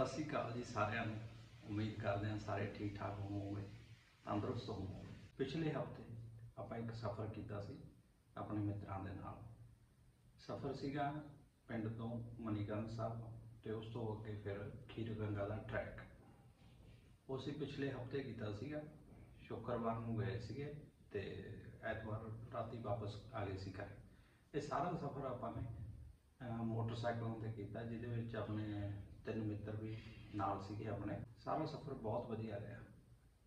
ਸਤਿ ਸ੍ਰੀ ਅਕਾਲ ਜੀ ਸਾਰਿਆਂ ਨੂੰ। ਉਮੀਦ ਕਰਦੇ ਹਾਂ ਸਾਰੇ ਠੀਕ ਠਾਕ ਹੋਵੋਗੇ, ਤੰਦਰੁਸਤ ਹੋਵੋਗੇ। ਪਿਛਲੇ ਹਫ਼ਤੇ ਆਪਾਂ ਇੱਕ ਸਫ਼ਰ ਕੀਤਾ ਸੀ ਆਪਣੇ ਮਿੱਤਰਾਂ ਦੇ ਨਾਲ। ਸਫ਼ਰ ਸੀਗਾ ਪਿੰਡ ਤੋਂ ਮਨੀਕਰਨ ਸਾਹਿਬ ਤੇ ਉਸ ਤੋਂ ਅੱਗੇ ਫਿਰ ਖੀਰ ਗੰਗਾ ਦਾ ਟਰੈਕ। ਉਹ ਪਿਛਲੇ ਹਫ਼ਤੇ ਕੀਤਾ ਸੀਗਾ। ਸ਼ੁੱਕਰਵਾਰ ਨੂੰ ਗਏ ਸੀਗੇ ਤੇ ਐਤਵਾਰ ਰਾਤੀ ਵਾਪਸ ਆ ਗਏ ਸੀ ਘਰ। ਇਹ ਸਾਰਾ ਸਫ਼ਰ ਆਪਾਂ ਨੇ ਮੋਟਰਸਾਈਕਲਾਂ ਤੇ ਕੀਤਾ, ਜਿਹਦੇ ਵਿੱਚ ਆਪਣੇ ਤਿੰਨ ਮਿੱਤਰ ਵੀ ਨਾਲ ਸੀਗੇ ਆਪਣੇ। ਸਾਰਾ ਸਫ਼ਰ ਬਹੁਤ ਵਧੀਆ ਰਿਹਾ।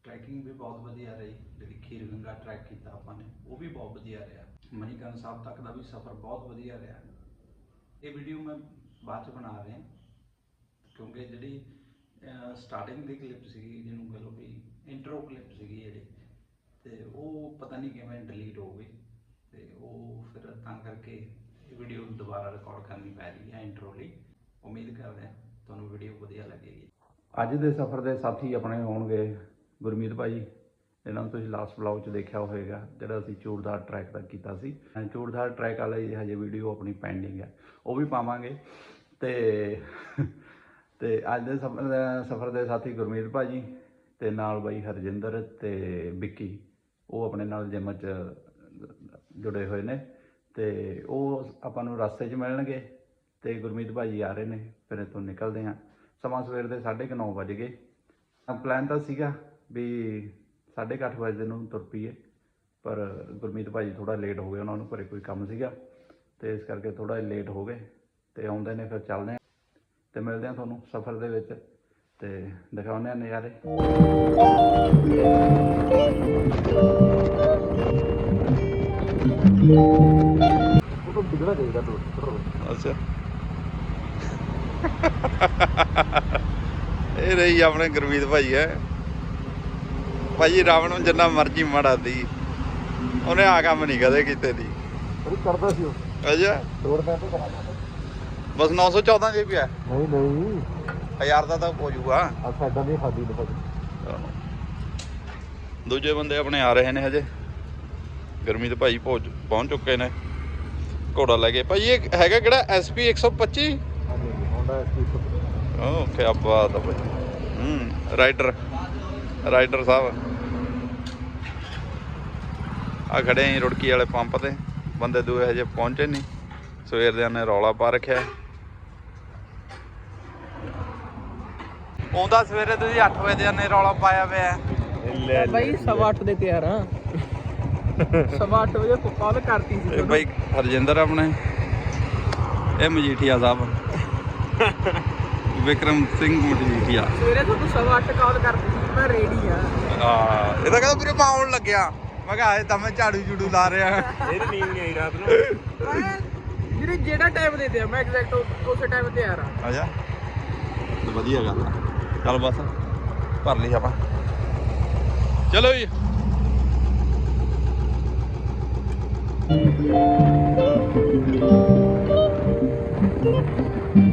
ਟਰੈਕਿੰਗ ਵੀ ਬਹੁਤ ਵਧੀਆ ਰਹੀ। ਜਿਹੜੀ ਖੀਰ ਗੰਗਾ ਟਰੈਕ ਕੀਤਾ ਆਪਾਂ ਨੇ, ਉਹ ਵੀ ਬਹੁਤ ਵਧੀਆ ਰਿਹਾ। ਮਨੀਕਰਨ ਸਾਹਿਬ ਤੱਕ ਦਾ ਵੀ ਸਫ਼ਰ ਬਹੁਤ ਵਧੀਆ ਰਿਹਾ। ਇਹ ਵੀਡੀਓ ਮੈਂ ਬਾਅਦ ਚ ਬਣਾ ਰਿਹਾ। ਕਿਉਂਕਿ ਜਿਹੜੀ ਸਟਾਰਟਿੰਗ ਦੀ ਕਲਿੱਪ ਸੀਗੀ, ਜਿਹਨੂੰ ਕਹ ਲਓ ਵੀ ਇੰਟਰੋ ਕਲਿੱਪ ਸੀਗੀ ਜਿਹੜੀ, ਤੇ ਉਹ ਪਤਾ ਨਹੀਂ ਕਿਵੇਂ ਡਿਲੀਟ ਹੋ ਗਈ। ਤੇ ਉਹ ਫਿਰ ਤਾਂ ਕਰਕੇ ਇਹ ਵੀਡੀਓ ਦੁਬਾਰਾ ਰਿਕਾਰਡ ਕਰਨੀ ਪੈ ਰਹੀ ਹੈ ਇੰਟਰੋ ਲਈ। ਉਮੀਦ ਕਰਦੇ ਹਾਂ। ਤੁਹਾਨੂੰ ਵੀਡੀਓ ਵਧੀਆ ਲੱਗੇਗੀ। ਅੱਜ ਦੇ ਸਫ਼ਰ ਦੇ ਸਾਥੀ ਆਪਣੇ ਹੋਣਗੇ ਗੁਰਮੀਤ ਭਾਈ। ਇਹਨਾਂ ਨੂੰ ਤੁਸੀਂ ਲਾਸਟ ਵਲੌਗ 'ਚ ਦੇਖਿਆ ਹੋਵੇਗਾ, ਜਿਹੜਾ ਅਸੀਂ ਚੂੜਦਾਰ ਟਰੈਕ ਦਾ ਕੀਤਾ ਸੀ। ਅਹ ਚੂੜਦਾਰ ਟਰੈਕ ਵਾਲੀ ਹਜੇ ਵੀਡੀਓ ਆਪਣੀ ਪੈਂਡਿੰਗ ਹੈ। ਉਹ ਵੀ ਪਾਵਾਂਗੇ। ਤੇ ਤੇ ਅੱਜ ਦੇ ਸਫ਼ਰ ਦੇ ਸਫ਼ਰ ਦੇ ਸਾਥੀ ਗੁਰਮੀਤ ਭਾਜੀ ਤੇ ਨਾਲ ਬਾਈ ਹਰਜਿੰਦਰ ਤੇ ਵਿੱਕੀ। ਉਹ ਆਪਣੇ ਨਾਲ ਜਿਮ 'ਚ ਜੁੜੇ ਹੋਏ ਨੇ। ਤੇ ਉਹ ਆਪਾਂ ਨੂੰ ਰਸਤੇ 'ਚ ਮਿਲਣਗੇ। ਤੇ ਗੁਰਮੀਤ ਭਾਜੀ ਆ ਰਹੇ ਨੇ ਫਿਰ ਇੱਥੋਂ ਨਿਕਲਦੇ ਹਾਂ। ਸਮਾਂ ਸਵੇਰ ਦੇ 9:30 ਵਜ ਗਏ। ਪਲਾਨ ਤਾਂ ਸੀਗਾ ਵੀ 8:30 ਵਜੇ ਨੂੰ ਤੁਰ ਪਈਏ ਪਰ ਗੁਰਮੀਤ ਭਾਜੀ ਥੋੜਾ ਲੇਟ ਹੋ ਗਏ ਉਹਨਾਂ ਨੂੰ ਘਰੇ ਕੋਈ ਕੰਮ ਸੀਗਾ ਤੇ ਇਸ ਕਰਕੇ ਥੋੜਾ ਲੇਟ ਹੋ ਗਏ ਤੇ ਆਉਂਦੇ ਨੇ ਫਿਰ ਚੱਲਦੇ ਹਾਂ ਤੇ ਮਿਲਦੇ ਹਾਂ ਤੁਹਾਨੂੰ ਸਫ਼ਰ ਦੇ ਵਿੱਚ ਤੇ ਦਿਖਾਉਂਦੇ ਹਾਂ ਨਜ਼ਾਰੇ। ਉਹ ਤਾਂ ਚਾਹੀਦਾ ਟੋਟਲ ਅੱਛਾ। ਇਹ ਰਹੀ ਆਪਣੇ ਗੁਰਮੀਤ ਭਾਈ ਹੈ। ਭਾਈ ਰਾਵਣ ਨੂੰ ਜਿੰਨਾ ਮਰਜ਼ੀ ਮਾੜਾ ਦੀ। ਉਹਨੇ ਆ ਕੰਮ ਨਹੀਂ ਕਦੇ ਕੀਤੇ ਦੀ। ਉਹ ਕਰਦਾ ਸੀ ਉਹ। ਅੱਛਾ। ਤੋੜ ਪੈ ਤੋਂ ਕਰਾ ਬਸ 914 ਜੀ ਪਿਆ। ਨਹੀਂ ਨਹੀਂ। ਹਜ਼ਾਰ ਦਾ ਤਾਂ ਹੋ ਜਾਊਗਾ। ਆ ਸਾਡਾ ਨਹੀਂ ਖਾਦੀ ਚਲੋ। ਦੂਜੇ ਬੰਦੇ ਆਪਣੇ ਆ ਰਹੇ ਨੇ ਹਜੇ। ਗੁਰਮੀਤ ਭਾਈ ਪਹੁੰਚ ਚੁੱਕੇ ਨੇ। ਘੋੜਾ ਲੈ ਕੇ। ਭਾਈ ਇਹ ਹੈਗਾ ਕਿਹੜਾ? SP 125 ਓ ਕੀ ਬਾਤ ਆ ਭਾਈ ਹੂੰ ਰਾਈਡਰ ਰਾਈਡਰ ਸਾਹਿਬ। ਆ ਖੜੇ ਆਂ ਰੁੜਕੀ ਵਾਲੇ ਪੰਪ ਤੇ। ਬੰਦੇ ਦੂਏ ਹਜੇ ਪਹੁੰਚੇ ਨਹੀਂ ਸਵੇਰ ਦੇ ਨੇ ਰੌਲਾ ਪਾ ਰੱਖਿਆ। ਆਉਂਦਾ ਸਵੇਰੇ ਤੁਸੀਂ 8 ਵਜੇ ਨੇ ਰੌਲਾ ਪਾਇਆ ਪਿਆ। ਬਾਈ ਸਵਾ ਅੱਠ ਦੇ ਤਿਆਰ ਆ। ਸਵਾ ਅੱਠ ਵਜੇ ਕਾਲ ਕਰਤੀ ਸੀ ਭਾਈ ਹਰਜਿੰਦਰ ਆਪਣੇ। ਇਹ ਮਜੀਠੀਆ ਸਾਹਿਬ। ਵਿਕਰਮ ਸਿੰਘ ਮਜੀਠੀਆ ਸਵੇਰੇ ਤੁਹਾਨੂੰ ਸਵਾ ਅੱਠ ਕਾਲ ਕਰਤੀ ਸੀ ਮੈਂ ਰੈਡੀ ਆ। ਆ ਇਹ ਤਾਂ ਕਹਿੰਦਾ ਵੀਰੇ ਮਾਉਣ ਲੱਗਿਆ। ਮੈਂ ਕਿਹਾ ਹਜੇ ਤਾਂ ਮੈਂ ਝਾੜੂ ਝੂੜੂ ਲਾ ਰਿਹਾ। ਇਹਦੀ ਨੀਂਦ ਨਹੀਂ ਆਈ ਰਾਤ ਨੂੰ। ਮੈਂ ਜਿਹੜੇ ਜਿਹੜਾ ਟਾਈਮ ਦੇ ਦਿਆ ਮੈਂ ਐਗਜ਼ੈਕਟ ਉਸੇ ਟਾਈਮ ਤੇ ਆ। ਰਹਾ ਆਜਾ ਤੇ ਵਧੀਆ ਗੱਲ ਆ। ਚੱਲ ਬਸ ਭਰ ਲਈ ਆਪਾਂ। ਚਲੋ ਜੀ।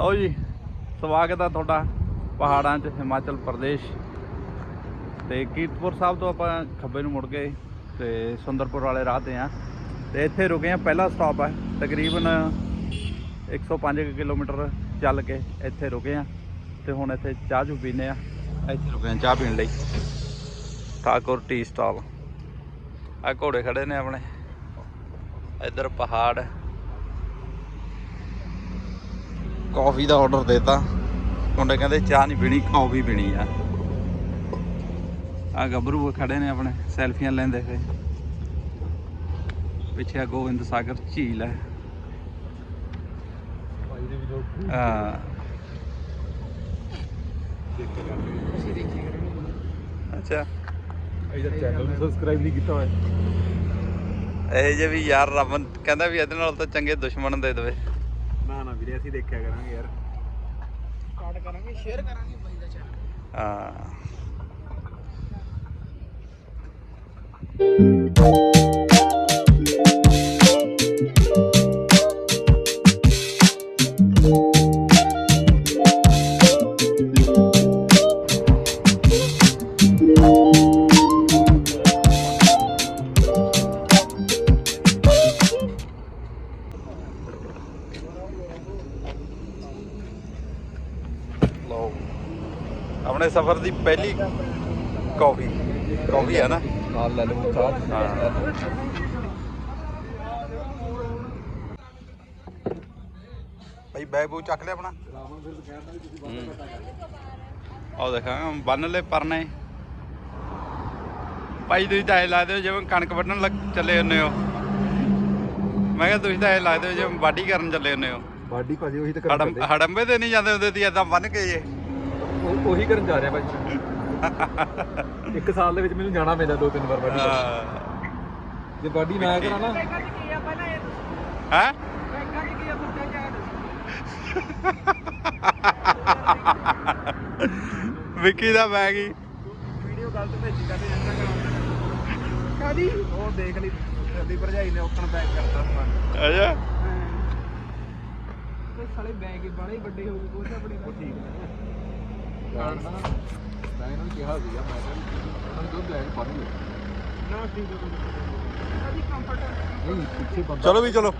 ਲਓ ਜੀ, ਸਵਾਗਤ ਆ ਤੁਹਾਡਾ ਪਹਾੜਾਂ 'ਚ, ਹਿਮਾਚਲ ਪ੍ਰਦੇਸ਼। ਤੇ ਕੀਰਤਪੁਰ ਸਾਹਿਬ ਤੋਂ ਆਪਾਂ ਖੱਬੇ ਨੂੰ ਮੁੜ ਗਏ ਤੇ ਸੁੰਦਰਪੁਰ ਵਾਲੇ ਰਾਹ ਤੇ ਆ। ਤੇ ਇੱਥੇ ਰੁਕੇ ਆ, ਪਹਿਲਾ ਸਟਾਪ ਹੈ ਤਕਰੀਬਨ 105 ਕੁ ਕਿਲੋਮੀਟਰ ਚੱਲ ਕੇ ਇੱਥੇ ਰੁਕੇ ਆ। ਤੇ ਹੁਣ ਇੱਥੇ ਚਾਹ ਚੂ ਪੀਨੇ ਆ। ਇੱਥੇ ਰੁਕੇ ਆ ਚਾਹ ਪੀਣ ਲਈ। ਠਾਕੁਰ ਟੀ ਸਟਾਲ ਆ ਘੋੜੇ ਖੜੇ ਨੇ ਆਪਣੇ। ਇੱਧਰ ਪਹਾੜ ਕਾਫੀ ਦਾ ਆਰਡਰ ਦੇਤਾ। ਮੁੰਡੇ ਕਹਿੰਦੇ ਚਾਹ ਨਹੀਂ ਪੀਣੀ ਕਾਫੀ ਪੀਣੀ ਆ। ਆ ਗੱਭਰੂ ਖੜੇ ਨੇ ਆਪਣੇ ਸੈਲਫੀਆਂ ਲੈਂਦੇ ਹੋਏ ਪਿੱਛੇ ਆ ਗੋਬਿੰਦ ਸਾਗਰ ਝੀਲ ਹੈ ਭਾਈ ਦੇ ਵੀ ਲੋਕ ਆ ਅਸੀਂ ਦੇਖੀ ਕਰਾਂਗੇ ਅੱਛਾ ਇਹਦਾ ਚੈਨਲ ਨੂੰ ਸਬਸਕ੍ਰਾਈਬ ਨਹੀਂ ਕੀਤਾ ਹੋਇਆ। ਇਹ ਜੇ ਵੀ ਯਾਰ ਰੱਬ ਕਹਿੰਦਾ ਵੀ ਇਹਦੇ ਨਾਲ ਤਾਂ ਚੰਗੇ ਦੁਸ਼ਮਣ ਦੇ ਦੇਵੇ। ਵੀਰੇ ਅਸੀਂ ਦੇਖਿਆ ਕਰਾਂਗੇ ਯਾਰ। ਕਾਰਡ ਕਰਾਂਗੇ ਸ਼ੇਅਰ ਕਰਾਂਗੇ ਬਾਈ ਦਾ ਚੈਨਲ ਹਾਂ। ਸਫ਼ਰ ਦੀ ਪਹਿਲੀ ਕਾਫੀ। ਕਾਫੀ ਹੈ ਨਾ? ਨਾਲ ਲੈ ਲਓ ਚਾਹ। ਹਾਂ। ਭਾਈ ਬੈਗ ਬੂ ਚੱਕ ਲਿਆ ਆਪਣਾ? ਆਹ ਦੇਖਾਂ ਬੰਨ ਲੈ ਪਰਨੇ। ਭਾਈ ਤੁਸੀਂ ਤਾਂ ਐ ਹੋ ਜਿਵੇਂ ਕਣਕ ਵੱਢਣ ਲੱਗ ਚੱਲੇ ਹੁੰਨੇ ਹੋ। ਮੈਂ ਕਿਹਾ ਤੁਸੀਂ ਤਾਂ ਐ ਹੋ ਜਿਵੇਂ ਵਾਢੀ ਕਰਨ ਚੱਲੇ ਹੁੰਨੇ ਹੋ। ਬਾਡੀ ਭਾਜੀ ਉਹੀ ਤਾਂ। ਹੜੰਬੇ ਤੇ ਨਹੀਂ ਜਾਂਦੇ ਹੁੰਦੇ ਸੀ ਏਦਾਂ ਬੰਨ ਕੇ ਜੇ। ਉਹ- ਉਹੀ ਕਰਨ ਜਾ ਰਿਹਾ ਭਾਜੀ ਇੱਕ ਸਾਲ ਦੇ ਵਿੱਚ ਮੈਨੂੰ ਜਾਣਾ ਪੈਂਦਾ ਦੋ ਤਿੰਨ ਵਾਰ ਬਾਡੀ ਹਾਂ। ਜੇ ਬਾਡੀ ਨਾ ਕਰਾਂ ਨਾ ਬੈਗਾਂ 'ਚ ਕੀ ਆ ਪਹਿਲਾਂ ਇਹ ਹੈ? ਬੈਗਾਂ 'ਚ ਕੀ ਆ ਪੁੱਛਿਆ ਜਾ ਵਿੱਕੀ ਦਾ ਬੈਗ ਹੀ। ਵੀਡੀਓ ਗਲਤ ਭੇਜੀ ਕਰਦੇ ਇੰਸਟਾਗ੍ਰਾਮ ਕਾਦੀ ਤੇ। ਉਹ ਦੇਖ ਲਈ ਅੱਧੀ ਭਰਜਾਈ ਨੇ ਓਪਨ ਬੈਕ ਕਰਤਾ ਸਮਾਨ ਅੱਛਾ। ਤੇ ਸਾਲੇ ਬੈਗ ਹੀ ਬਾਲੇ ਵੱਡੇ ਹੋ ਗਏ ਕੋਸ਼ਾ ਬੜੇ ਉਹ ਠੀਕ ਹੈ ਜਾਣਦਾ ਮੈਂ ਇਹਨਾਂ ਨੂੰ ਕਿਹਾ ਸੀਗਾ ਮੈਂ ਕਿਹਾ ਉਹਨਾਂ ਨੂੰ ਬੈਗ ਲਓ ਨਾ ਠੀਕ ਹੈ ਕਾਦੀ ਕੰਫਰਟ ਨਹੀਂ ਪਿੱਛੇ ਬੰਦਾ ਚਲੋ ਵੀ ਚਲੋ।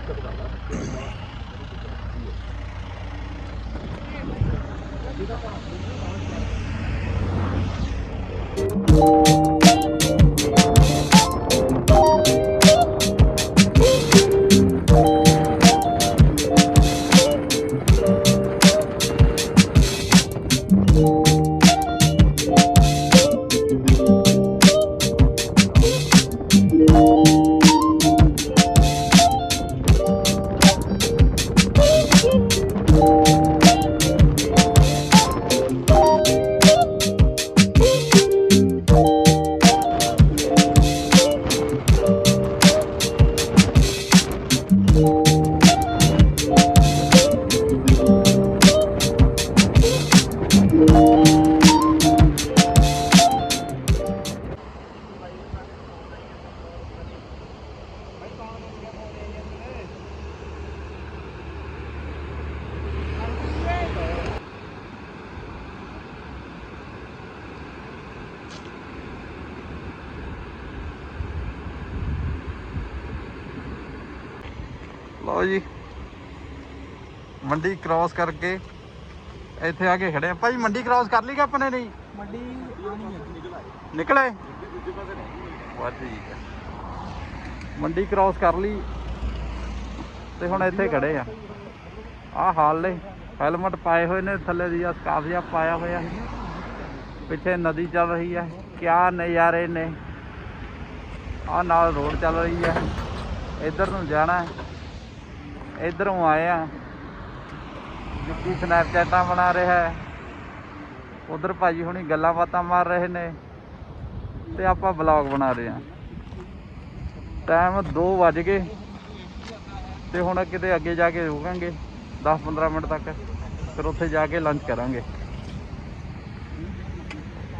ਲਓ ਜੀ। ਮੰਡੀ ਕ੍ਰਾਸ ਕਰਕੇ ਇੱਥੇ ਆ ਕੇ ਖੜੇ ਆ। ਭਾਈ ਮੰਡੀ ਕ੍ਰਾਸ ਕਰ ਲਈ ਕਿ ਆਪਣੇ ਨਹੀਂ ਮੰਡੀ ਨਿਕਲੇ? ਵਾ ਠੀਕ ਹੈ ਮੰਡੀ ਕ੍ਰਾਸ ਕਰ ਲਈ ਤੇ ਹੁਣ ਇੱਥੇ ਖੜੇ ਆ। ਆਹ ਹਾਲ ਨੇ। ਹੈਲਮਟ ਪਾਏ ਹੋਏ ਨੇ ਥੱਲੇ ਦੀ ਆ ਸਕਾਫ ਜਿਹਾ ਪਾਇਆ ਹੋਇਆ। ਪਿੱਛੇ ਨਦੀ ਚੱਲ ਰਹੀ ਹੈ ਕਿਆ ਨਜ਼ਾਰੇ ਨੇ। ਆਹ ਨਾਲ ਰੋਡ ਚੱਲ ਰਹੀ ਹੈ ਇੱਧਰ ਨੂੰ ਜਾਣਾ ਹੈ। ਇੱਧਰੋਂ ਆਏ ਆ। ਵਿੱਕੀ ਸਨੈਪਚੈਟਾਂ ਬਣਾ ਰਿਹਾ ਹੈ। ਉਧਰ ਭਾਜੀ ਹੁਣੀ ਗੱਲਾਂ ਬਾਤਾਂ ਮਾਰ ਰਹੇ ਨੇ ਤੇ ਆਪਾਂ ਵਲੌਗ ਬਣਾ ਰਹੇ ਹਾਂ। ਟਾਈਮ 2 ਵੱਜ ਗਏ ਤੇ ਹੁਣ ਕਿਤੇ ਅੱਗੇ ਜਾ ਕੇ ਰੁਕਾਂਗੇ। 10-15 ਮਿੰਟ ਤੱਕ ਫਿਰ ਉੱਥੇ ਜਾ ਕੇ ਲੰਚ ਕਰਾਂਗੇ।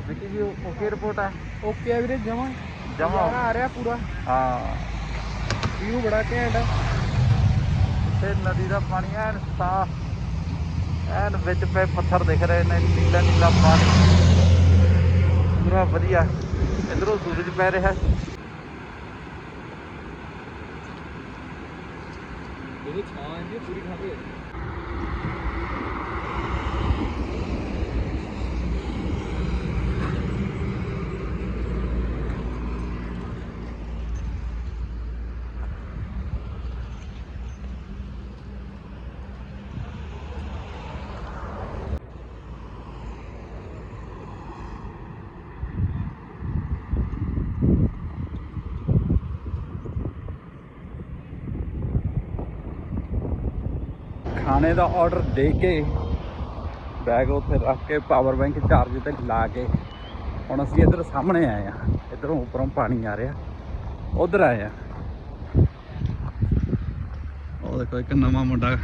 ਵਿੱਕੀ ਜੀ ਓਕੇ ਰਿਪੋਰਟ ਹੈ ਓਕੇ ਆ ਵੀਰੇ ਜਮਾ। ਜਮਾ। ਆ ਰਿਹਾ ਪੂਰਾ। ਹਾਂ। ਵੀਊ ਬੜਾ ਘੈਂਟ ਆ। ਤੇ ਨਦੀ ਦਾ ਪਾਣੀ ਐਨ ਸਾਫ਼, ਐਨ ਵਿੱਚ ਪਏ ਪੱਥਰ ਦਿਖ ਰਹੇ ਨੇ, ਨੀਲਾ ਨੀਲਾ ਪਾਣੀ। ਪੂਰਾ ਵਧੀਆ, ਇਧਰੋਂ ਸੂਰਜ ਪੈ ਰਿਹਾ। ਇਹਦੇ ਛਾਂ ਇਹਦੀ ਪੂਰੀ ਖਾਵੇ ਖਾਣੇ ਦਾ ਆਰਡਰ ਦੇ ਕੇ ਬੈਗ ਉੱਥੇ ਰੱਖ ਕੇ ਪਾਵਰ ਬੈਂਕ ਚਾਰਜ ਤੇ ਲਾ ਕੇ ਹੁਣ ਅਸੀਂ ਇੱਧਰ ਸਾਹਮਣੇ ਆਏ ਆ ਇੱਧਰੋਂ ਉੱਪਰੋਂ ਪਾਣੀ ਆ ਰਿਹਾ। ਉਧਰ ਆਏ ਆ ਉਹ ਦੇਖੋ ਇੱਕ ਨਵਾਂ ਮੁੰਡਾ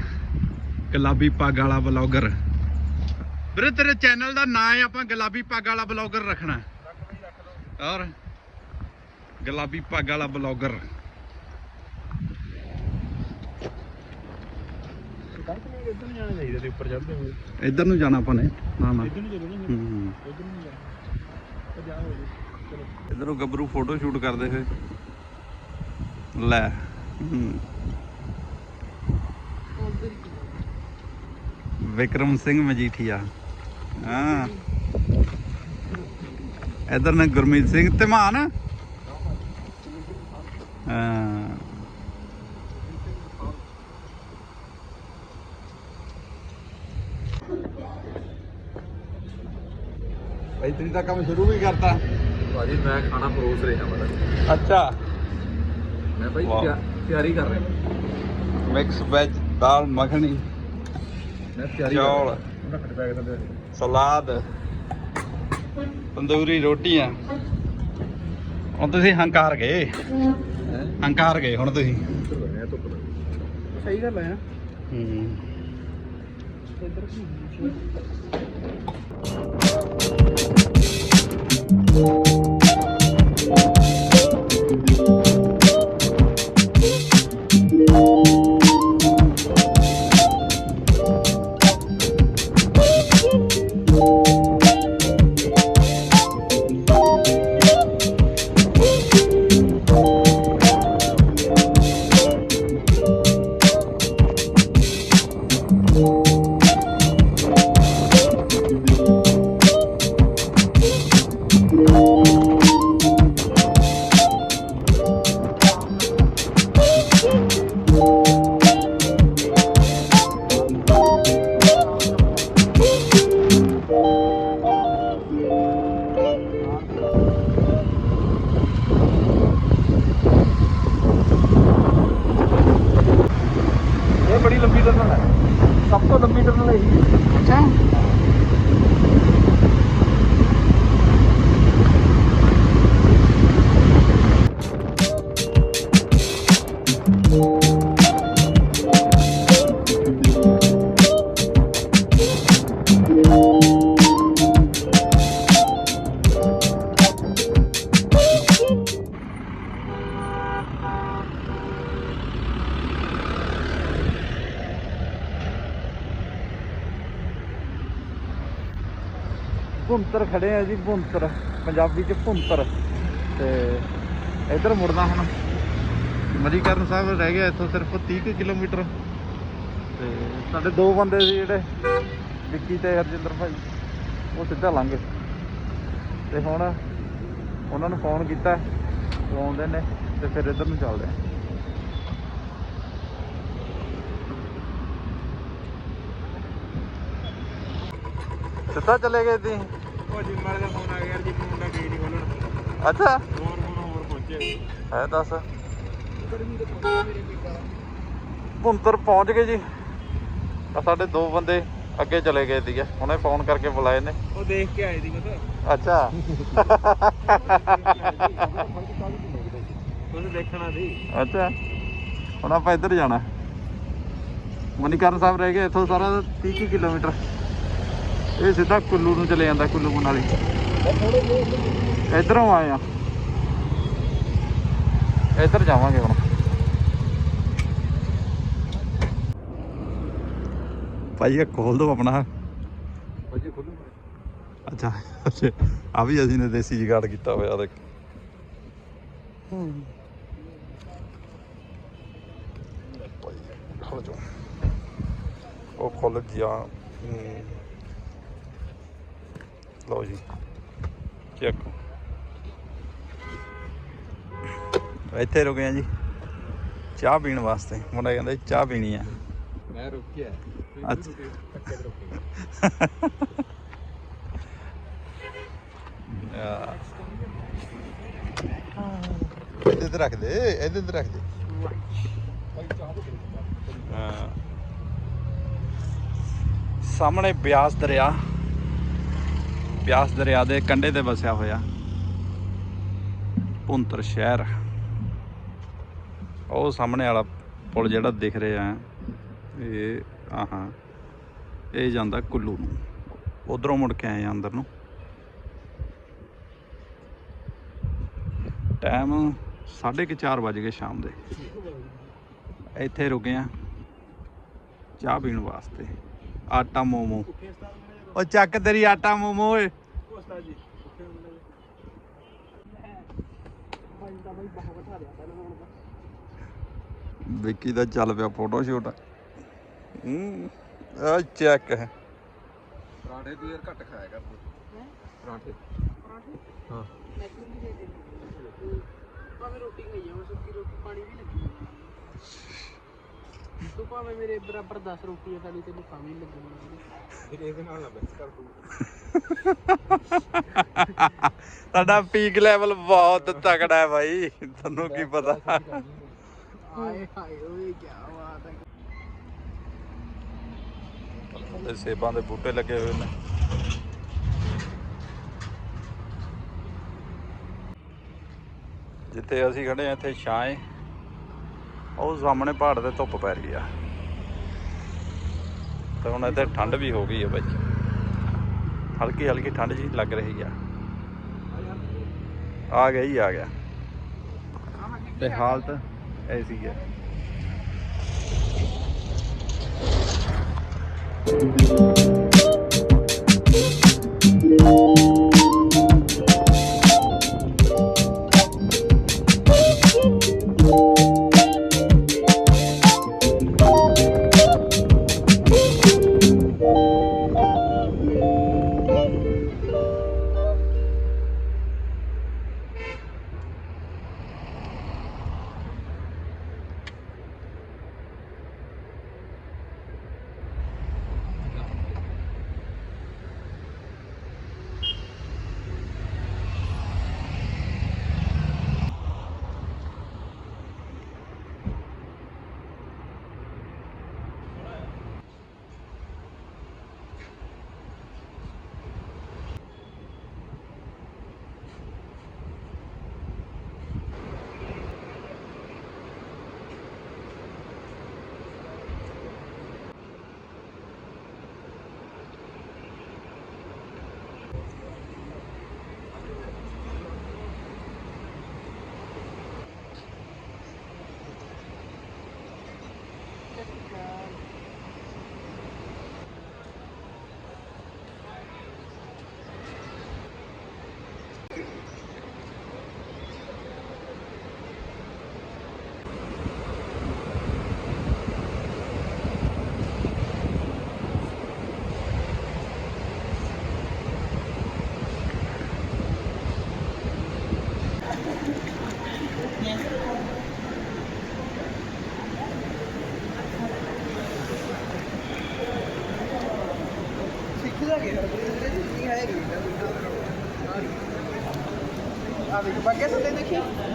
ਗੁਲਾਬੀ ਪੱਗ ਵਾਲਾ ਬਲੌਗਰ ਵੀਰੇ, ਤੇਰੇ ਚੈਨਲ ਦਾ ਨਾਂ ਹੈ ਆਪਾਂ ਗੁਲਾਬੀ ਪੱਗ ਵਾਲਾ ਬਲੌਗਰ ਰੱਖਣਾ। ਔਰ ਗੁਲਾਬੀ ਪੱਗ ਵਾਲਾ ਬਲੌਗਰ ਇੱਧਰ ਨੂੰ ਜਾਣਾ ਚਾਹੀਦਾ ਤੇ ਉੱਪਰ ਚੜ੍ਹਦੇ ਹੋਏ। ਇੱਧਰ ਨੂੰ ਜਾਣਾ ਆਪਾਂ ਨੇ। ਨਾ ਨਾ। ਇੱਧਰ ਨੂੰ ਚੱਲੋ ਨਾ ਹੂੰ ਇੱਧਰ ਨੂੰ ਜਾਣਾ। ਉਹ ਜਾ ਹੋ ਜੀ ਚਲੋ। ਇਧਰੋਂ ਗੱਭਰੂ ਫੋਟੋ ਸ਼ੂਟ ਕਰਦੇ ਹੋਏ ਲੈ। ਹੂੰ। ਵਿਕਰਮ ਸਿੰਘ ਮਜੀਠੀਆ। ਹਾਂ। ਇਧਰ ਨੇ ਗੁਰਮੀਤ ਸਿੰਘ ਧਮਾਨ। ਹਾਂ। ਇਤਨੀ ਦਾ ਕੰਮ ਸ਼ੁਰੂ ਵੀ ਕਰਤਾ। ਭਾਜੀ ਮੈਂ ਖਾਣਾ ਪਰੋਸ ਰਿਹਾ ਮਤਲਬ ਅੱਛਾ। ਮੈਂ ਭਾਈ ਵਾਹ। ਤਿਆ- ਤਿਆਰੀ ਕਰ ਰਿਹਾ। ਮਿਕਸ ਵੈਜ ਦਾਲ ਮੱਖਣੀ ਮੈਂ ਤਿਆਰੀ ਚੌਲ। ਰੱਖ ਬੈਗ ਥੱਲੇ ਸਲਾਦ ਤੰਦੂਰੀ ਰੋਟੀਆਂ। ਹੁਣ ਤੁਸੀਂ ਹੰਕਾਰ ਗਏ। ਹੈ? ਹੰਕਾਰ ਗਏ ਹੁਣ ਤੁਸੀਂ। ਮੈਂ ਧੁੱਪ ਲੱਗੀ। ਸਹੀ ਗੱਲ ਹੈ ਹੂੰ। ਇੱਧਰ ਇਹ ਖੜੇ ਆ ਜੀ ਭੁੰਤਰ, ਪੰਜਾਬੀ ਚ ਭੁੰਤਰ। ਤੇ ਇੱਧਰ ਮੁੜਨਾ ਹੁਣ। ਮਰੀਕਰਨ ਸਾਹਿਬ ਰਹਿ ਗਿਆ ਇੱਥੋਂ ਸਿਰਫ 30 ਕੁ ਕਿਲੋਮੀਟਰ। ਤੇ ਸਾਡੇ ਦੋ ਬੰਦੇ ਸੀ ਜਿਹੜੇ, ਵਿੱਕੀ ਤੇ ਹਰਜਿੰਦਰ ਭਾਈ। ਉਹ ਸਿੱਧਾ ਲੰਘ ਗਏ। ਤੇ ਹੁਣ ਉਹਨਾਂ ਨੂੰ ਫੋਨ ਕੀਤਾ ਉਹ ਆਉਂਦੇ ਨੇ ਤੇ ਫਿਰ ਇੱਧਰ ਨੂੰ ਚੱਲਦੇ ਆ। ਸਿੱਧਾ ਚਲੇ ਗਏ ਤੁਸੀਂ ਉਹ ਜਿੰਮ ਵਾਲੇ ਦਾ ਫੋਨ ਆ ਗਿਆ ਯਾਰ ਜੀ ਮੁੰਡਾ ਗਈ ਨਹੀਂ ਖੋਲਣ ਅੱਛਾ। ਹੋਰ ਹੁਣ ਹੋਰ ਪਹੁੰਚੇ। ਹੈ ਦੱਸ। ਭੁੰਤਰ ਪਹੁੰਚ ਗਏ ਜੀ। ਆ ਸਾਡੇ ਦੋ ਬੰਦੇ ਅੱਗੇ ਚਲੇ ਗਏ ਸੀਗੇ। ਹੁਣੇ ਫੋਨ ਕਰਕੇ ਬੁਲਾਏ ਨੇ। ਉਹ ਦੇਖ ਕੇ ਆਏ ਦੀ ਪਤਾ। ਅੱਛਾ। ਉਹਨੇ ਦੇਖਣਾ ਸੀ। ਅੱਛਾ। ਹੁਣ ਆਪਾਂ ਇੱਧਰ ਜਾਣਾ। ਮਨੀਕਰਨ ਸਾਹਿਬ ਰਹਿ ਗਏ। ਇੱਥੋਂ ਸਾਰਾ 30 ਕੁ ਕਿਲੋਮੀਟਰ। ਇਹ ਸਿੱਧਾ ਕੁੱਲੂ ਨੂੰ ਚਲੇ ਜਾਂਦਾ ਕੁੱਲੂ ਮਨਾਲੀ ਇੱਧਰੋਂ ਆਏ ਆ। ਇੱਧਰ ਜਾਵਾਂਗੇ ਹੁਣ। ਭਾਈ ਇਹ ਖੋਲ ਦੋ ਆਪਣਾ। ਭਾਜੀ ਖੋਲੋ। ਅੱਛਾ ਅੱਛਾ। ਆ ਵੀ ਅਸੀਂ ਨੇ ਦੇਸੀ ਜੁਗਾੜ ਕੀਤਾ ਹੋਇਆ ਦੇਖ। ਖੋਲ ਜੋ। ਉਹ ਖੋਲ ਗਿਆ। ਹਮ। ਲਓ ਜੀ। ਚੈੱਕ। ਇੱਥੇ ਰੁਕੇ ਆ ਜੀ। ਚਾਹ ਪੀਣ ਵਾਸਤੇ। ਮੁੰਡਾ ਕਹਿੰਦਾ ਚਾਹ ਪੀਣੀ ਆ। ਮੈਂ ਰੁਕਿਆ। ਅੱਛਾ। ਧੱਕੇ ਤੇ ਰੱਖ ਦੇ ਇਹਦੇ ਤੇ ਰੱਖ ਦੇ। ਸਾਹਮਣੇ ਬਿਆਸ ਦਰਿਆ। ਬਿਆਸ ਦਰਿਆ ਦੇ ਕੰਢੇ ਤੇ ਵਸਿਆ ਹੋਇਆ ਭੁੰਤਰ ਸ਼ਹਿਰ। ਉਹ ਸਾਹਮਣੇ ਵਾਲਾ ਪੁਲ ਜਿਹੜਾ ਦਿਖ ਰਿਹਾ ਇਹ, ਆਹਾਂ, ਇਹ ਜਾਂਦਾ ਕੁੱਲੂ ਨੂੰ। ਉਧਰੋਂ ਮੁੜ ਕੇ ਆਏ ਆ ਅੰਦਰ ਨੂੰ। ਟਾਈਮ 4:30 ਵਜ ਗਏ ਸ਼ਾਮ ਦੇ। ਇੱਥੇ ਰੁਕੇ ਆ ਚਾਹ ਪੀਣ ਵਾਸਤੇ। ਆਟਾ ਮੋਮੋ। ਉਹ ਚੱਕ ਤੇਰੀ ਆਟਾ ਮੋਮੋ ਓਏ ਵਿੱਕੀ ਦਾ ਚੱਲ ਪਿਆ ਫੋਟੋ ਸ਼ੂਟ ਹੂੰ ਆ ਚੈੱਕ ਹੈ। ਪਰਾਂਠੇ ਤੂੰ ਯਾਰ ਘੱਟ ਖਾਇਆ ਕਰ ਪਰਾਂਠੇ। ਹਾਂ। ਭਾਵੇਂ ਰੋਟੀ ਖਾਈ ਜਾਵਾਂ ਸੁੱਕੀ ਰੋਟੀ ਪਾਣੀ ਵੀ ਤੂੰ ਭਾਵੇਂ ਮੇਰੇ ਬਰਾਬਰ 10 ਰੋਟੀਆਂ ਖਾ ਲਈ ਤੈਨੂੰ ਵੀ ਨੀ ਲੱਗਣੀ ਫਿਰ ਇਹਦੇ ਨਾਲ ਨਾ ਬੈਸ ਕਰ ਤੂੰ ਸਾਡਾ ਪੀਕ ਲੈਵਲ ਬਹੁਤ ਤਕੜਾ ਹੈ ਭਾਈ ਤੁਹਾਨੂੰ ਕੀ ਪਤਾ। ਹਾਏ ਹਾਏ ਓਏ ਕੀ ਬਾਤ ਹੈ। ਤੇ ਸੇਬਾਂ ਦੇ ਬੂਟੇ ਲੱਗੇ ਹੋਏ ਨੇ। ਜਿੱਥੇ ਅਸੀਂ ਖੜੇ ਆ ਇੱਥੇ ਛਾਂ ਏ ਉਹ ਸਾਹਮਣੇ ਪਹਾੜ ਤੇ ਧੁੱਪ ਪੈ ਰਹੀ ਆ। ਤੇ ਹੁਣ ਇੱਥੇ ਠੰਡ ਵੀ ਹੋ ਗਈ ਆ ਬਾਈ। ਹਲਕੀ ਹਲਕੀ ਠੰਡ ਜੀ ਲੱਗ ਰਹੀ ਆ। ਆ ਗਿਆ ਹੀ ਆ ਗਿਆ। ਤੇ ਹਾਲਤ ਐਸੀ ਹੈ ਆ। ਦੇਖ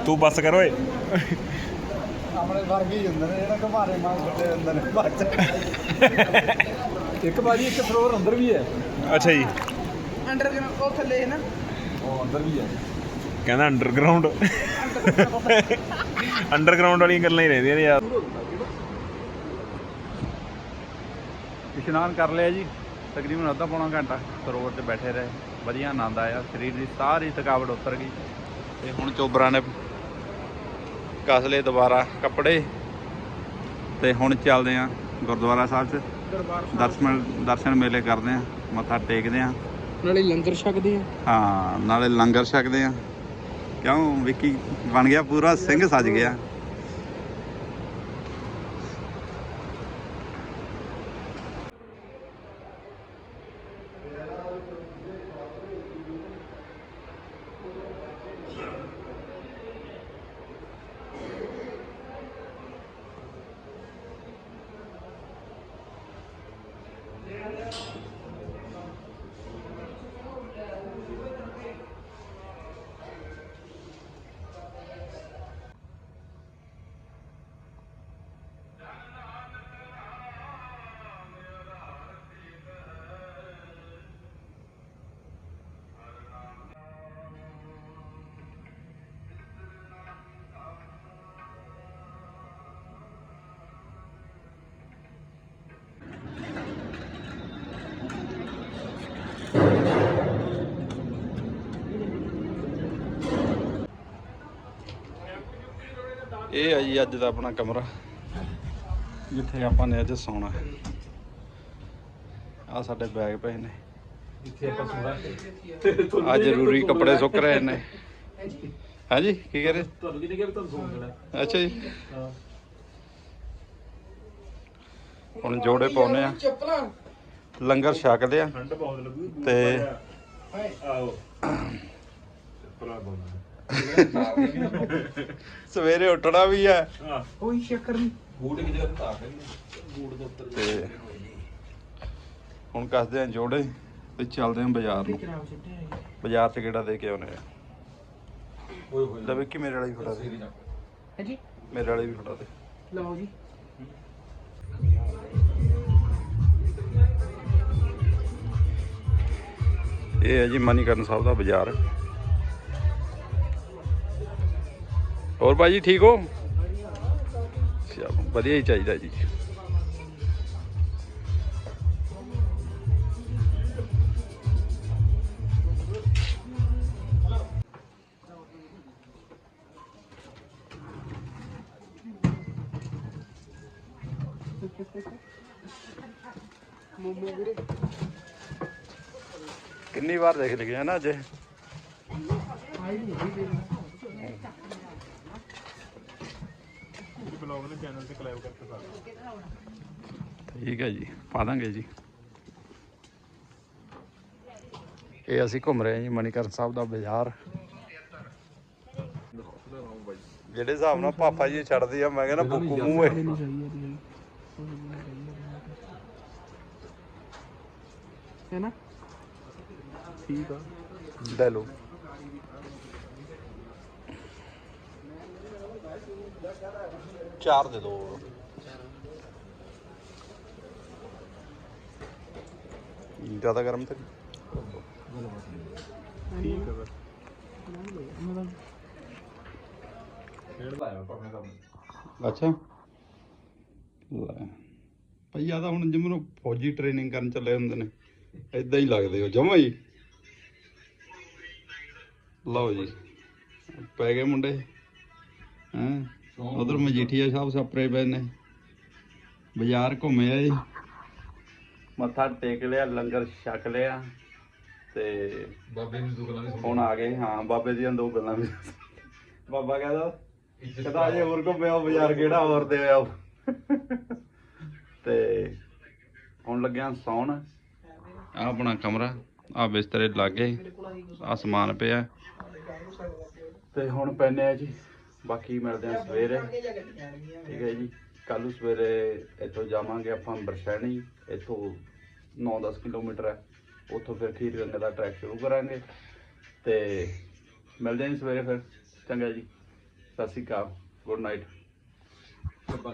ਤੂੰ ਬੱਸ ਕਰ ਓਏ। ਆਪਣੇ ਵਰਗੇ ਹੁੰਦੇ ਨੇ ਜਿਹੜਾ ਘਮਾਰੇ ਮਾਰ ਛੱਡੇ ਹੁੰਦੇ ਨੇ ਬੱਚ ਇੱਕ ਬਾਜੀ ਇੱਕ ਫਲੋਰ ਅੰਦਰ ਵੀ ਹੈ। ਅੱਛਾ ਜੀ। ਅੰਡਰ ਉਹ ਥੱਲੇ ਹੈ ਨਾ? ਉਹ ਅੰਦਰ ਵੀ ਹੈ। ਕਹਿੰਦਾ ਅੰਡਰਗਰਾਉਂਡ ਅੰਡਰਗਰਾਉਂਡ ਵਾਲੀਆਂ ਗੱਲਾਂ ਹੀ ਰਹਿੰਦੀਆਂ ਨੇ ਯਾਰ। ਇਸ਼ਨਾਨ ਕਰ ਲਿਆ ਜੀ। ਤਕਰੀਬਨ ਅੱਧਾ ਪੌਣਾ ਘੰਟਾ ਸਰੋਵਰ 'ਚ ਬੈਠੇ ਰਹੇ। ਵਧੀਆ ਆਨੰਦ ਆਇਆ ਸਰੀਰ ਦੀ ਸਾਰੀ ਥਕਾਵਟ ਉਤਰ ਗਈ ਤੇ ਹੁਣ ਚੋਬਰਾਂ ਨੇ ਕਸ ਲਏ ਦੁਬਾਰਾ ਕੱਪੜੇ ਤੇ ਹੁਣ ਚੱਲਦੇ ਆਂ ਗੁਰਦੁਆਰਾ ਸਾਹਿਬ 'ਚ। ਦਰਸ਼ਨ ਦਰਸ਼ਨ ਮੇਲੇ ਕਰਦੇ ਆਂ ਮੱਥਾ ਟੇਕਦੇ ਆਂ ਨਾਲੇ ਲੰਗਰ ਛਕਦੇ ਆ ਹਾਂ ਨਾਲੇ ਲੰਗਰ ਛਕਦੇ ਆਂ ਕਿਉਂ? ਵਿੱਕੀ ਬਣ ਗਿਆ ਪੂਰਾ ਸਿੰਘ ਸੱਜ ਗਿਆ। ਇਹ ਆ ਜੀ ਅੱਜ ਦਾ ਆਪਣਾ ਕਮਰਾ ਜਿੱਥੇ ਆਪਾਂ ਨੇ ਅੱਜ ਸੌਣਾ। ਆ ਸਾਡੇ ਬੈਗ ਪਏ ਨੇ। ਇੱਥੇ ਆਪਾਂ ਸੁਣਾ। ਆ ਜ਼ਰੂਰੀ ਕੱਪੜੇ ਸੁੱਕ ਰਹੇ ਨੇ। ਹਾਂਜੀ ਕੀ ਕਹ ਰਹੇ? ਤੁਹਾਨੂੰ ਕਿਹਨੇ ਕਿਹਾ ਵੀ ਤੁਹਾਨੂੰ ਸੌਣ ਦੇਣਾ? ਅੱਛਾ ਜੀ। ਹੁਣ ਜੋੜੇ ਪਾਉਨੇ ਆ। ਲੰਗਰ ਛਕਦੇ ਆ। ਠੰਡ ਬਹੁਤ ਲੱਗੂ। ਤੇ ਆਓ। ਚੱਪਲਾਂ ਪਾਉਣਾ ਸਵੇਰੇ ਉੱਠਣਾ ਵੀ ਆ। ਆ ਕੋਈ ਚੱਕਰ ਨਹੀਂ। ਬੂਟ ਕਿ ਜਗ੍ਹਾ ਤਾਂ ਆ ਬੂਟ ਦੇ ਉੱਤਰ ਤੇ ਹੁਣ ਕੱਸਦੇ ਆ ਜੋੜੇ ਤੇ ਚੱਲਦੇ ਆ ਬਾਜ਼ਾਰ ਨੂੰ। ਬਾਜ਼ਾਰ 'ਚ ਕਿਹੜਾ ਦੇ ਕੇ ਆਉਨੇ ਆ। ਓਏ ਹੋਏ। ਵਿੱਕੀ ਮੇਰੇ ਵਾਲਾ ਵੀ ਫੜਾ ਦੇ। ਹੈ ਜੀ ਮੇਰੇ ਵਾਲੇ ਵੀ ਫੜਾ ਦੇ। ਲਓ ਜੀ। ਇਹ ਹੈ ਜੀ ਮਨੀਕਰਨ ਸਾਹਿਬ ਦਾ ਬਾਜ਼ਾਰ। ਹੋਰ ਭਾਜੀ, ਠੀਕ ਹੋ? ਚਲੋ, ਵਧੀਆ ਹੀ ਚਾਹੀਦਾ ਜੀ। ਮੋਮੋ ਵੀਰੇ ਕਿੰਨੀ ਵਾਰ ਦੇਖ ਲਏ ਨਾ ਅੱਜ? ਆਈ ਨਹੀਂ ਵੀਰੇ ਬਲੌਗ ਦੇ ਚੈਨਲ ਤੇ ਕਲੈਬ ਕਰਕੇ ਪਾ ਠੀਕ ਹੈ ਜੀ ਪਾ ਦਾਂਗੇ ਜੀ। ਇਹ ਅਸੀਂ ਘੁੰਮ ਰਹੇ ਹਾਂ ਜੀ ਮਨੀਕਰਨ ਸਾਹਿਬ ਦਾ ਬਾਜ਼ਾਰ। ਜਿਹੜੇ ਹਿਸਾਬ ਨਾਲ ਪਾਪਾ ਜੀ ਛੱਡਦੀ ਆ ਮੈਂ ਕਹਿੰਦਾ ਬੁੱਕੂ ਮੂੰਹ ਹੈ ਹੈ ਨਾ? ਠੀਕ ਆ। ਲੈ ਲਓ। ਚਾਰ ਦੇ ਦਿਓ ਜ਼ਿਆਦਾ ਗਰਮ ਤਾਂ? ਠੀਕ ਹੈ ਬਸ ਦਾ ਅੱਛਾ। ਲੈ। ਭਈ ਆ ਤਾਂ ਹੁਣ ਜਿਵੇਂ ਫੌਜੀ ਟ੍ਰੇਨਿੰਗ ਕਰਨ ਚੱਲੇ ਹੁੰਦੇ ਨੇ ਇਦਾਂ ਹੀ ਲੱਗਦੇ ਹੋ ਜਮਾ ਹੀ। ਲਓ ਜੀ ਪੈ ਗਏ ਮੁੰਡੇ। ਹੈਂ। ਉਧਰ ਮਜੀਠੀਆ ਸਾਹਿਬ ਸਪਰੇ ਪਏ ਨੇ। ਬਾਜ਼ਾਰ ਘੁੰਮੇ ਆ ਜੀ। ਮੱਥਾ ਟੇਕ ਲਿਆ ਲੰਗਰ ਛਕ ਲਿਆ ਤੇ ਬਾਬੇ ਨੂੰ ਦੁਗਲਾ ਨਹੀਂ ਹੁਣ ਆ ਗਏ ਹਾਂ ਬਾਬੇ ਦੀਆਂ ਦੋ ਗੱਲਾਂ ਵੀ ਬਾਬਾ ਕਹਿੰਦਾ ਕਹਿੰਦਾ ਅਜੇ ਹੋਰ ਘੁੰਮੇ ਆਓ ਬਾਜ਼ਾਰ ਕਿਹੜਾ ਹੋਰ ਦੇ ਆਓ। ਤੇ ਹੁਣ ਲੱਗਿਆ ਸੌਣ। ਆ ਆਪਣਾ ਕਮਰਾ ਆ ਬਿਸਤਰੇ ਲੱਗੇ ਆ ਸਮਾਨ ਪਿਆ। ਤੇ ਹੁਣ ਪੈਨੇ ਆ ਜੀ। ਬਾਕੀ ਮਿਲਦੇ ਹਾਂ ਸਵੇਰੇ। ਠੀਕ ਹੈ ਜੀ। ਕੱਲ ਨੂੰ ਸਵੇਰੇ ਇੱਥੋਂ ਜਾਵਾਂਗੇ ਆਪਾਂ ਬਰਸ਼ੈਣੀ ਇੱਥੋਂ 9-10 ਕਿਲੋਮੀਟਰ ਹੈ। ਉੱਥੋਂ ਫਿਰ ਖੀਰ ਗੰਗਾ ਦਾ ਟਰੈਕ ਸ਼ੁਰੂ ਕਰਾਂਗੇ। ਤੇ ਮਿਲਦੇ ਹਾਂ ਜੀ ਸਵੇਰੇ ਫਿਰ। ਚੰਗਾ ਜੀ। ਸਤਿ ਸ਼੍ਰੀ ਅਕਾਲ। ਗੁੱਡ ਨਾਈਟ ਬਾਬਾ